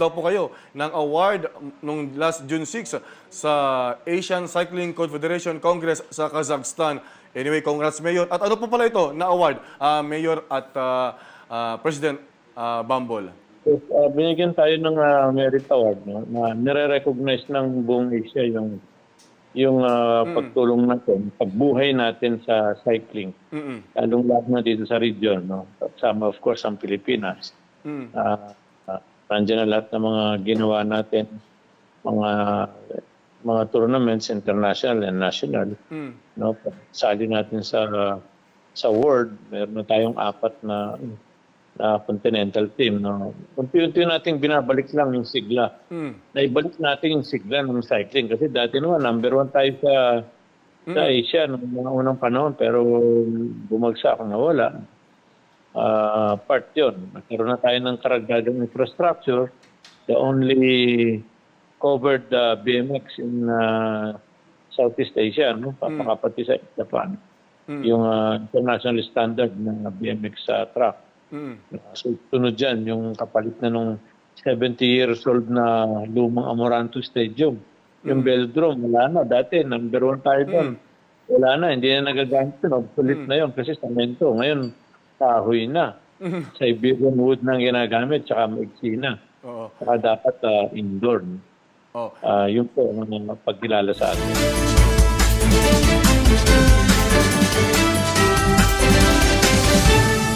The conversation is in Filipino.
daw po kayo ng award nung last June 6 sa Asian Cycling Confederation Congress sa Kazakhstan. Anyway, congrats Mayor. At ano po pala ito na award, ah, Mayor at ah, ah, President Bumble? Yes, uh, binigyan tayo ng uh, merit award no, na nire-recognize ng buong Asia yung yung uh, pagtulong natin, pagbuhay natin sa cycling. Mm-mm. Lalong lalo na dito sa region. No? Kasama of course ang Pilipinas. Mm. Uh, uh, nandiyan na lahat ng mga ginawa natin, mga mga tournaments, international and national. Mm. No? Sali natin sa sa world, meron na tayong apat na na continental team. No? Unti-unti nating binabalik lang yung sigla. Mm. Naibalik natin yung sigla ng cycling kasi dati naman number one tayo sa sa Asia noong mga unang panahon pero bumagsak nawala. Ah, part yun. Nagkaroon na tayo ng karagdagang infrastructure. The only covered uh, BMX in uh, Southeast Asia, no? Papakapati sa Japan. Mm. Yung uh, international standard ng BMX sa track. Mm. So, tunod dyan, yung kapalit na nung 70 years old na lumang Amoranto Stadium. Yung Velodrome, wala na. Dati, number one tayo doon. Wala na, hindi na nagagamit yun. Obsolete na yun kasi samento. Ngayon, kahoy na. Sa Iberian wood na ginagamit, tsaka maiksi na. Oo. Saka dapat ah, indoor. Oh. Ah, yun po ang uh, pagkilala sa atin.